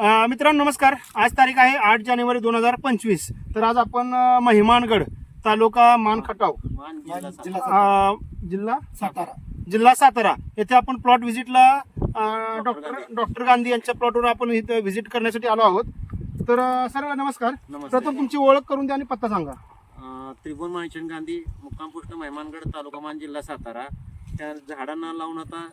मित्रांनो नमस्कार. आज तारीख आहे आठ जानेवारी दोन हजार पंचवीस. तर आज आपण महिमानगड तालुका मानखटाव. जिल्हा सातारा. जिल्हा सातारा. येथे आपण प्लॉट व्हिजिटला डॉक्टर डॉक्टर गांधी यांच्या प्लॉटवर आपण इथं व्हिजिट करण्यासाठी आलो आहोत. तर सर नमस्कार. प्रथम तुमची ओळख करून द्या आणि पत्ता सांगा. त्रिभुवन माणचंद गांधी मुक्काम पोस्ट मैमानगड तालुका मान जिल्हा सातारा. त्या झाडांना लावून आता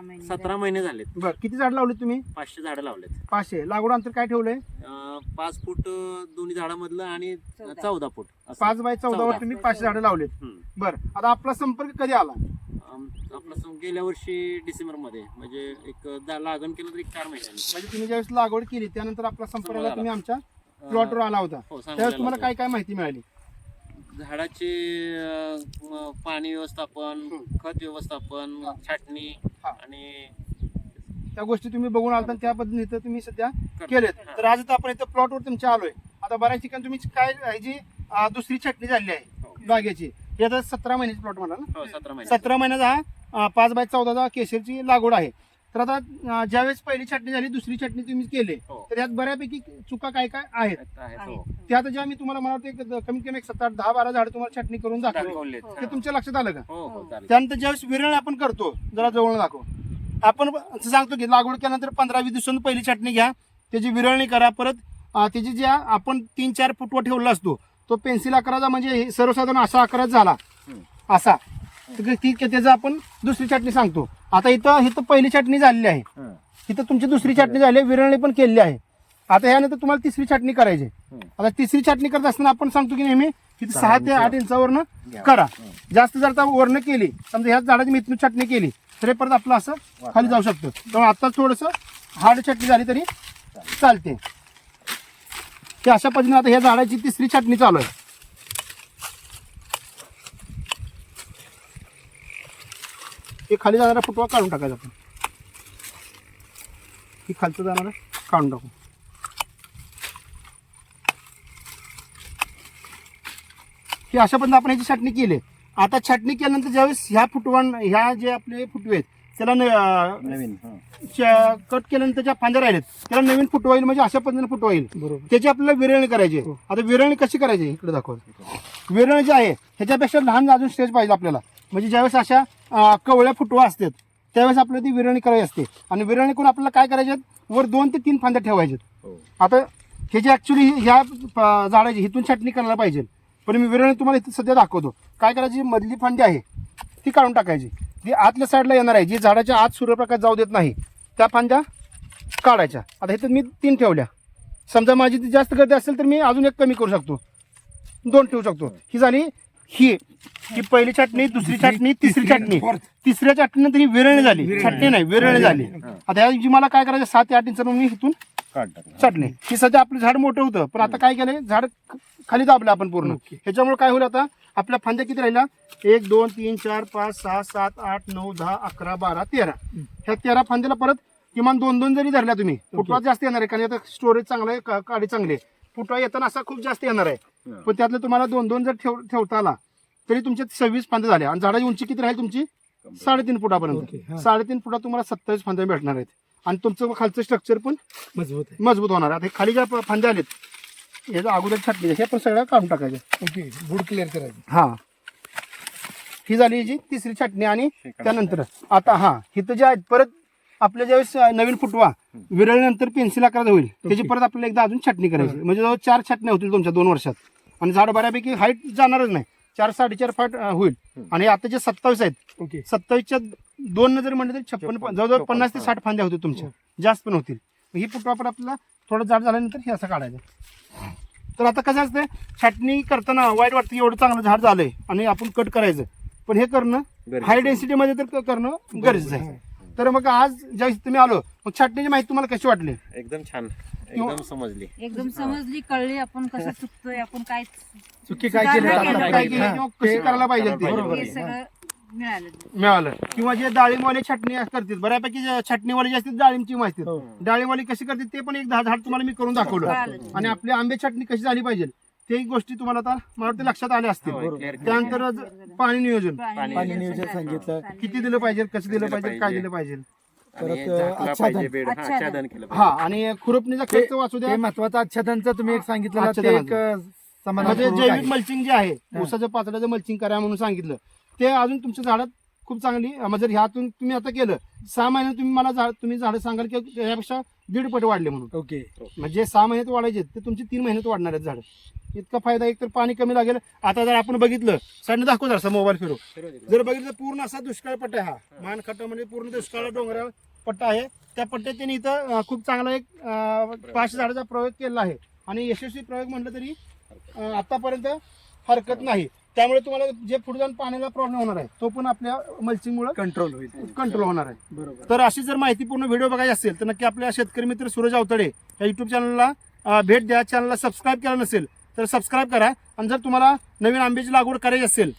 महिने सतरा महिने झालेत. बरं किती झाड लावली तुम्ही? पाचशे झाडं लावलेत. पाचशे. लागवड अंतर काय ठेवलंय? अं, पाच फूट अं, दोन्ही झाडामधलं आणि चौदा. चौदा फूट. असं. पाच बाय चौदा वर तुम्ही पाचशे झाडं लावलेत. हम्म. बरं. आता आपला संपर्क कधी आला? आपलं सम- गेल्या वर्षी डिसेंबरमध्ये म्हणजे एक दा- लागण केलं तर एक चार महिन्यांनी. म्हणजे तुम्ही ज्यावेळेस लागवड केली त्यानंतर आपला संपर्क आला. तुम्ही आमच्या अं, प्लॉटवर आला होता. हो त्यावेळेस तुम्हाला. काय काय माहिती मिळाली? झाडाचे अं, पाणी व्यवस्थापन खत व्यवस्थापन छाटणी हा. आणि त्या गोष्टी तुम्ही बघून आलता आणि त्या पद्धतीने इथं तुम्ही सध्या. केलेत हा. तर आज आपण इथं प्लॉटवर तुमच्या आलोय आता बऱ्याच ठिकाणी तुम्ही काय ह्याची अं, दुसरी छटणी झाली आहे हो. बागेची हे आता सतरा महिन्याची प्लॉट म्हणा ना हो, सतरा महिने सतरा महिन्याचा हा अं, पाच बाय चौदाचा केशरची लागवड आहे तर आता ज्यावेळेस पहिली छटणी झाली दुसरी छटणी तुम्ही केली हो. तर यात बऱ्यापैकी चुका काय काय आहेत? आहेत, हो. त्या आता ज्या मी तुम्हाला मला वाटतं एक कमीत कमी एक सात आठ दहा बारा झाड तुम्हाला छटणी करून दाखवली. दाखवलेत. ते तुमच्या लक्षात आलं का? हो हो चालेल. त्यानंतर ज्यावेळेस विरळ आपण करतो जरा जवळ दाखव. आपण असं सांगतो की लागवड केल्यानंतर पंधरा वीस दिवसांनी पहिली छाटणी घ्या त्याची विरळणी करा परत अं, त्याची ज्या आपण तीन चार फुटवा ठेवला असतो तो पेन्सिल आकाराचा म्हणजे हे सर्वसाधारण असा आकारात झाला. असा. तर ती त्याचं आपण दुसरी छाटणी सांगतो. आता इथं इथं पहिली छाटणी झालेली आहे. हं. इथं तुमची दुसरी छाटणी झाली आहे विरळणी पण केलेली आहे. आता ह्यानंतर तुम्हाला तिसरी छाटणी करायची आहे. आता तिसरी छाटणी करत असताना आपण सांगतो की नेहमी तिथे सहा ते आठ इंचावरनं करा. जास्त जर आता वरनं केली समजा ह्या झाडाची मिथून छाटणी केली तर परत आपलं असं खाली जाऊ शकतं. त्यामुळे आता थोडंसं हार्ड छाटणी झाली तरी चालते. ते अशा पद्धतीने आता ह्या झाडाची तिसरी छाटणी चालू आहे. हे खाली जाणारा फुटवा काढून टाकायचा आपण. ही खालचं जाणारा काढून टाकू. ही अशा पद्धतीने आपण ह्याची छाटणी केली. आता छाटणी केल्यानंतर ज्यावेळेस ह्या फुटवान ह्या जे आपले फुटवे आहेत त्याला नवीन कट केल्यानंतर ज्या फांद्या राहिल्यात त्याला नवीन फुटवा येईल म्हणजे अशा पद्धतीने फुटवा येईल. बरोबर. त्याची आपल्याला विरळणी करायची आहे. आता विरळणी कशी करायची? इकडे दाखव विरळ जे आहे ह्याच्यापेक्षा लहान अजून स्टेज पाहिजे आपल्याला. म्हणजे ज्यावेळेस अशा कवळ्या फुटवा असतात. त्यावेळेस आपल्याला ती विरळणी करायची असते. आणि विरळणी करून आपल्याला काय करायचे? वर दोन ते तीन फांद्या ठेवायच्यात आता हे जे ऍक्च्युली ह्या झाडाची इथून छाटणी करायला पाहिजे. पण मी विरळणी तुम्हाला इथे सध्या दाखवतो. काय करायची? मधली फांदी आहे. ती काढून टाकायची. जी आतल्या साईडला येणार आहे जी झाडाच्या आत सूर्यप्रकाश जाऊ देत नाही त्या फांद्या काढायच्या. आता इथं मी तीन ठेवल्या. समजा माझी ती जास्त गर्दी असेल तर मी अजून एक कमी करू शकतो. दोन ठेवू शकतो. ही झाली ही ही पहिली चटणी दुसरी चटणी तिसरी चटणी. तिसऱ्या चटणीनंतर ही विरळणी झाली. चटणी नाही विरळणी झाली. आता ह्या जी मला काय करायचं सात ते आठ इंच मी इथून चटणी. ही सध्या आपलं झाड मोठं होतं पण आता काय केलंय झाड खाली दाबलं आपण पूर्ण. ह्याच्यामुळे काय होईल आता आपल्या फांद्या किती राहिल्या? एक दोन तीन चार पाच सहा सात आठ नऊ दहा अकरा बारा तेरा. ह्या तेरा फांद्याला परत किमान दोन दोन जरी धरल्या तुम्ही फुटवा जास्त येणार आहे कारण आता स्टोरेज चांगलं आहे का- काडी चांगली आहे. फुटवा येताना असा खूप जास्त येणार आहे. पण त्यातलं तुम्हाला दोन दोन जर ठेव ठेवता आला तरी तुमच्या सव्वीस फांद्या झाल्या आणि झाडाची उंची किती राहील तुमची? साडेतीन फुटापर्यंत. साडेतीन फुटात तुम्हाला सत्तावीस फांद्या भेटणार आहेत. आणि तुमचं खालचं स्ट्रक्चर पण मजबूत आहे. मजबूत होणार आता खाली ज्या फांद्या आलेत याच्या अगोदर छाटणी हे पण सगळ्या काढून टाकायचे. ओके बुड क्लिअर करायचं. हा. ही झाली याची तिसरी छाटणी आणि त्यानंतर आता हा इथं जे आहेत परत आपल्या ज्यावेळेस नवीन फुटवा विरळल्यानंतर पेन्सिल आकारात होईल. त्याची परत आपल्याला एकदा अजून छाटणी करायची. म्हणजे जवळ चार छाटण्या होतील तुमच्या दोन वर्षात. आणि झाड बऱ्यापैकी हाईट जाणारच नाही. चार साडेचार फाट अं, होईल. आणि आता जे सत्तावीस आहेत ओके. सत्तावीसच्या दोन नजर म्हणलं तरी छप्पन जवळजवळ पन्नास ते साठ फांद्या होतील तुमच्या. जास्त पण होतील. मग ही पण आपल्याला थोडं जाड झाल्यानंतर हे असं काढायचं. तर आता कसं असतं छाटणी करताना वाईट वाटतं की एवढं चांगलं झाड झालंय आणि आपण कट करायचं. पण हे करणं हाय डेन्सिटी मध्ये तर क- करणं गरजेचं आहे. तर मग आज ज्यावेळेस तुम्ही आलो मग छाटणीची माहिती तुम्हाला कशी वाटली? एकदम छान. एकदम समजली. एकदम समजली कळली आपण कसं चुकतोय आपण काय चुकी काय सुधारणा केली केलं काय पाहिजे. केलं? किंवा कशी करायला पाहिजे ते बरोबर हे आहे. सगळं मिळालं. मिळालं. किंवा जे डाळिंबवाले छाटणी करतात बऱ्यापैकी जे छाटणीवाले जे असतात डाळिंबची हो. असतात डाळिंबवाले कशी करतात ते पण एक दहा झाड तुम्हाला मी करून दाखवलं. कळालं. आणि आपली आंबे चटणी कशी झाली पाहिजे ते गोष्टी तुम्हाला आता मला वाटतं लक्षात आल्या असतील. हो, clear. त्यानंतर पाणी नियोजन. पाणी नियोजन. सांगितलं. किती दिलं पाहिजे कसं दिलं पाहिजे काय दिलं पाहिजे? परत, झाकला बेड. हा, केलं हा पाहिजे. आणि खुरपणीचा खर्च वाचू द्या. ते महत्वाचं आच्छादनाचं तुम्ही एक सांगितलं ते. एक अं, म्हणजे जैविक. मल्चिंग जे आहे हा. ऊसाच्या पातळ्याचं मल्चिंग करा म्हणून सांगितलं. ते अजून तुमच्या झाडात खूप चांगली म्हणजे ह्यातून तुम्ही आता केलं सहा महिन्यात तुम्ही मला झाड तुम्ही झाडं सांगाल की त्यापेक्षा दीड पट वाढले म्हणून. ओके. म्हणजे सहा महिन्यात वाढायचे ते तुमचे तीन महिन्यात वाढणार आहेत झाडं. इतका फायदा एक तर पाणी कमी लागेल. आता जर आपण बघितलं साईडने दाखव जरा मोबाईल फिरू. जर बघितलं पूर्ण असा दुष्काळ पट्टा आहे हा. मानखट्टा म्हणजे पूर्ण दुष्काळ डोंगराळ पट्टा आहे. त्या पट्ट्यात त्यांनी इथं खूप चांगला एक अं, पाचशे झाडाचा प्रयोग केला आहे. आणि यशस्वी प्रयोग म्हटलं तरी आतापर्यंत हरकत नाही. त्यामुळे तुम्हाला जे पुढे जाऊन पाण्याला प्रॉब्लेम होणार आहे तो पण आपल्या मल्चिंगमुळे कंट्रोल होईल. कंट्रोल होणार आहे. बरोबर. तर अशी जर माहितीपूर्ण व्हिडिओ बघायची असेल तर नक्की आपल्या शेतकरी मित्र सूरज अवतडे या युट्यूब चॅनलला भेट द्या. चॅनलला सबस्क्राईब केलं नसेल तर सबस्क्राईब करा. आणि जर तुम्हाला नवीन आंब्याची लागवड करायची असेल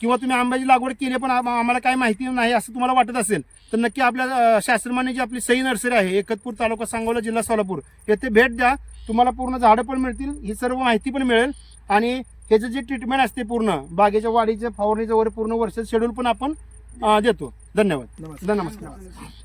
किंवा तुम्ही आंब्याची लागवड केली पण आम- आम्हाला काय माहिती नाही असं तुम्हाला वाटत असेल तर नक्की आपल्या अं, शास्त्रमान्य जी आपली सई नर्सरी आहे एकतपूर तालुका सांगोला जिल्हा सोलापूर येथे भेट द्या. तुम्हाला पूर्ण झाडं पण मिळतील ही सर्व माहिती पण मिळेल. आणि ह्याचं जे ट्रीटमेंट असते पूर्ण बागेच्या वाढीच्या फवारणीचं वगैरे पूर्ण वर्ष शेड्यूल पण आपण देतो. धन्यवाद. नमस्कार.